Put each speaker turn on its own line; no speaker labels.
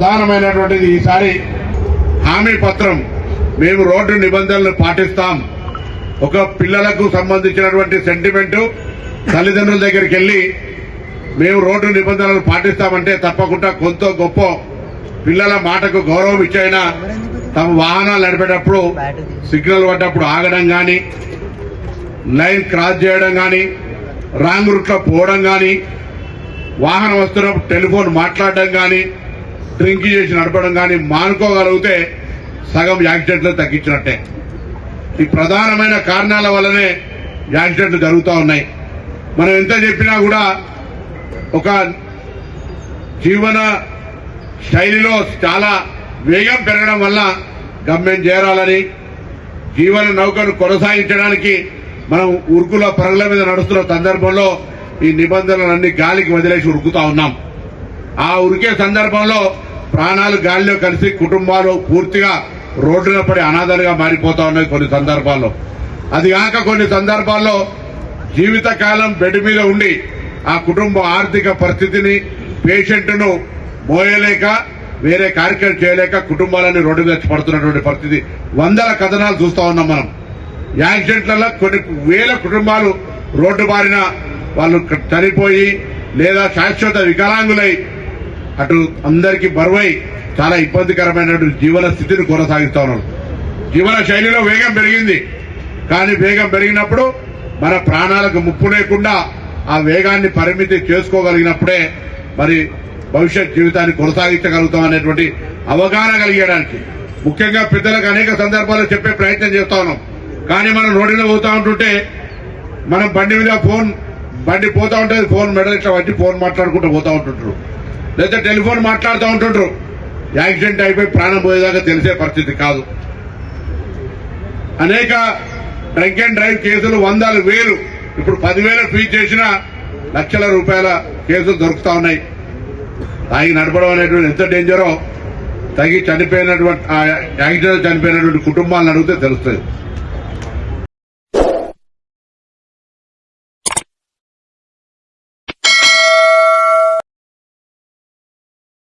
ప్రధానమైనటువంటిది ఈసారి హామీ పత్రం. మేము రోడ్డు నిబంధనలు పాటిస్తాం. ఒక పిల్లలకు సంబంధించినటువంటి సెంటిమెంట్ తల్లిదండ్రుల దగ్గరికి వెళ్ళి మేము రోడ్డు నిబంధనలు పాటిస్తామంటే తప్పకుండా కొంత గొప్ప పిల్లల మాటకు గౌరవం ఇచ్చైనా తమ వాహనాలు నడిపేటప్పుడు సిగ్నల్ పడ్డప్పుడు ఆగడం కానీ లైన్ క్రాస్ చేయడం కానీ రాంగ్ రూట్లో పోవడం కానీ వాహనం వస్తున్నప్పుడు టెలిఫోన్ మాట్లాడడం కానీ డ్రింక్ చేసి నడపడం కానీ మానుకోగలిగితే సగం యాక్సిడెంట్లు తగ్గించినట్టే. ఈ ప్రధానమైన కారణాల వల్లనే యాక్సిడెంట్లు జరుగుతూ ఉన్నాయి. మనం ఎంత చెప్పినా కూడా ఒక జీవన శైలిలో చాలా వేగం పెరగడం వల్ల గమ్యం చేరాలని జీవన నౌకను కొనసాగించడానికి మనం ఉరుకుల పరుగుల మీద నడుస్తున్న సందర్భంలో ఈ నిబంధనలన్నీ గాలికి వదిలేసి ఉరుకుతా ఉన్నాం. ఆ ఉరికే సందర్భంలో ప్రాణాలు గాలిలో కలిసి కుటుంబాలు పూర్తిగా రోడ్డున పడి అనాథలుగా మారిపోతా ఉన్నాయి కొన్ని సందర్భాల్లో. అది కాక కొన్ని సందర్భాల్లో జీవితకాలం బెడ్ మీద ఉండి ఆ కుటుంబ ఆర్థిక పరిస్థితిని పేషెంట్ను మోయలేక వేరే కార్యక్రమం చేయలేక కుటుంబాలన్నీ రోడ్డు మీద పడుతున్నటువంటి పరిస్థితి. వందల కథనాలు చూస్తా ఉన్నాం మనం. యాక్సిడెంట్లలో కొన్ని వేల కుటుంబాలు రోడ్డు బారిన వాళ్ళు చనిపోయి లేదా శాశ్వత వికలాంగులై అటు అందరికీ బరువై చాలా ఇబ్బందికరమైనటువంటి జీవన స్థితిని కొనసాగిస్తా ఉన్నారు జీవన శైలిలో వేగం పెరిగింది. కానీ వేగం పెరిగినప్పుడు మన ప్రాణాలకు ముప్పు లేకుండా ఆ వేగాన్ని పరిమితి చేసుకోగలిగినప్పుడే మరి భవిష్యత్ జీవితాన్ని కొనసాగించగలుగుతాం అనేటువంటి అవగాహన కలిగడానికి ముఖ్యంగా పెద్దలకు అనేక సందర్భాల్లో చెప్పే ప్రయత్నం చేస్తా ఉన్నాం. కానీ మనం రోడ్డులో పోతా ఉంటుంటే మనం బండి మీద ఫోన్ బండి పోతా ఉంటే ఫోన్ మెడల్ ఇట్లా వచ్చి ఫోన్ మాట్లాడుకుంటూ పోతా ఉంటుంటారు. లేదా టెలిఫోన్ మాట్లాడుతూ ఉంటుండ్రు. యాక్సిడెంట్ అయిపోయి ప్రాణం పోయేదాకా తెలిసే పరిస్థితి కాదు. అనేక డ్రంక్ అండ్ డ్రైవ్ కేసులు వందలు వేలు ఇప్పుడు పదివేల ఫీజు చేసిన లక్షల రూపాయల కేసులు దొరుకుతా ఉన్నాయి. తాగి నడపడం అనేటువంటి ఎంత డేంజరో తగి చనిపోయినటువంటి యాక్సిడెంట్ చనిపోయినటువంటి కుటుంబాలను అడిగితే తెలుస్తుంది.